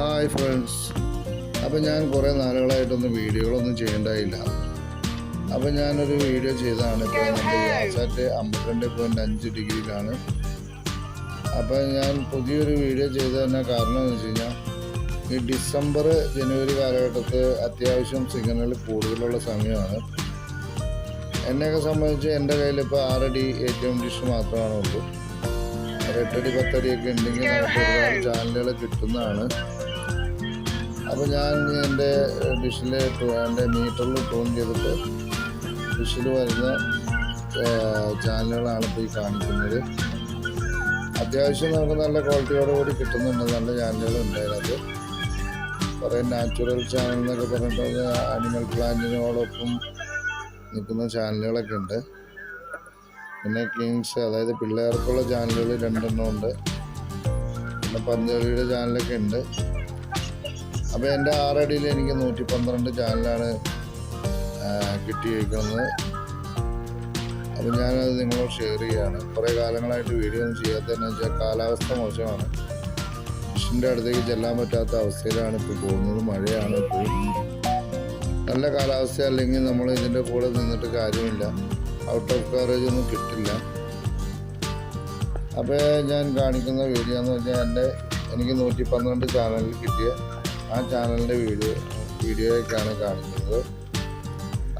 Hi friends അപ്പോൾ ഞാൻ കുറേ നാളുകളായിട്ടൊന്നും വീഡിയോകളൊന്നും ചെയ്യേണ്ടായില്ല. അപ്പോൾ ഞാനൊരു വീഡിയോ ചെയ്തതാണ് ഇപ്പോൾ എന്റെ ഗ്യാസാറ്റ് അമ്പത്തിരണ്ട് പോയിന്റ് അഞ്ച് ഡിഗ്രിയിലാണ്. അപ്പോൾ ഞാൻ പുതിയൊരു വീഡിയോ ചെയ്ത തന്നെ കാരണം എന്ന് വെച്ച് കഴിഞ്ഞാൽ ഈ ഡിസംബർ ജനുവരി കാലഘട്ടത്ത് അത്യാവശ്യം സിഗ്നൽ കൂടുതലുള്ള സമയമാണ്. എന്നെയൊക്കെ സംബന്ധിച്ച് എന്റെ കയ്യിൽ ഇപ്പോൾ ആറടി എ ടി എം ഡിഷ് മാത്രമാണ് ഉള്ളൂ ഒരു എട്ടടി പത്തടിയൊക്കെ ഉണ്ടെങ്കിൽ നമുക്ക് ഒരുപാട് ചാനലുകൾ കിട്ടുന്നതാണ്. അപ്പോൾ ഞാൻ എന്റെ ഡിഷിൽ എന്റെ മീറ്ററിൽ ട്യൂൺ ചെയ്തിട്ട് ഡിഷിൽ വരുന്ന ചാനലുകളാണ് ഇപ്പോൾ ഈ കാണിക്കുന്നത്. അത്യാവശ്യം നമുക്ക് നല്ല ക്വാളിറ്റിയോട് കൂടി കിട്ടുന്നുണ്ട് നല്ല ചാനലുകളുണ്ട് അതിനകത്ത് കുറേ നാച്ചുറൽ ചാനൽ എന്നൊക്കെ പറഞ്ഞിട്ട് ആനിമൽ പ്ലാന്റിനോടൊപ്പം നിൽക്കുന്ന ചാനലുകളൊക്കെ ഉണ്ട്. പിന്നെ കിങ്സ് അതായത് പിള്ളേർക്കുള്ള ചാനലുകൾ രണ്ടെണ്ണം ഉണ്ട്. പിന്നെ പന്തളിയുടെ ചാനലൊക്കെ ഉണ്ട്. അപ്പോൾ എന്റെ ആറടിയിൽ എനിക്ക് നൂറ്റി പന്ത്രണ്ട് ചാനലാണ് കിട്ടിയിരിക്കുന്നത്. അപ്പോൾ ഞാനത് നിങ്ങളോട് ഷെയർ ചെയ്യുകയാണ് കുറേ കാലങ്ങളായിട്ട് വീഡിയോ ഒന്നും ചെയ്യാത്തതെന്ന് വെച്ചാൽ കാലാവസ്ഥ മോശമാണ്. മിഷന്റെ അടുത്തേക്ക് ചെല്ലാൻ പറ്റാത്ത അവസ്ഥയിലാണ് ഇപ്പോൾ പോകുന്നത്. മഴയാണ് ഇപ്പോൾ നല്ല കാലാവസ്ഥ അല്ലെങ്കിൽ നമ്മൾ ഇതിന്റെ കൂടെ നിന്നിട്ട് കാര്യമില്ല. ഔട്ട് ഓഫ് കവറേജ് ഒന്നും കിട്ടില്ല. അപ്പോൾ ഞാൻ കാണിക്കുന്ന വീഡിയോ എന്ന് പറഞ്ഞാൽ എന്റെ എനിക്ക് നൂറ്റി പന്ത്രണ്ട് ചാനലിൽ കിട്ടിയ ആ ചാനലിന്റെ വീഡിയോ വീഡിയോയൊക്കെയാണ് കാണുന്നത്.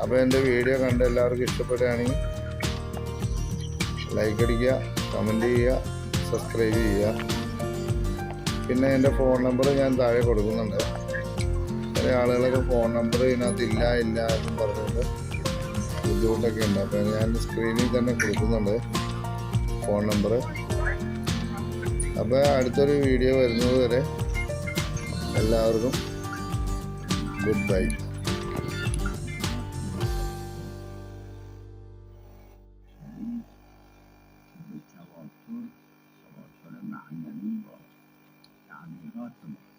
അപ്പോൾ എന്റെ വീഡിയോ കണ്ട് എല്ലാവർക്കും ഇഷ്ടപ്പെടുകയാണെങ്കിൽ ലൈക്ക് അടിക്കുക കമന്റ് ചെയ്യുക സബ്സ്ക്രൈബ് ചെയ്യുക. പിന്നെ എന്റെ ഫോൺ നമ്പർ ഞാൻ താഴെ കൊടുക്കുന്നുണ്ട്. ചില ആളുകളൊക്കെ ഫോൺ നമ്പർ ഇതിനകത്ത് ഇല്ല ഇല്ല എന്നും പറഞ്ഞുകൊണ്ട് ബുദ്ധിമുട്ടൊക്കെ ഉണ്ട്. അപ്പോൾ ഞാൻ സ്ക്രീനിൽ തന്നെ കൊടുക്കുന്നുണ്ട് ഫോൺ നമ്പർ അപ്പോൾ അടുത്തൊരു വീഡിയോ വരുന്നത് വരെ എല്ലാവർക്കും ഗുഡ് ബൈ يعني غاتمر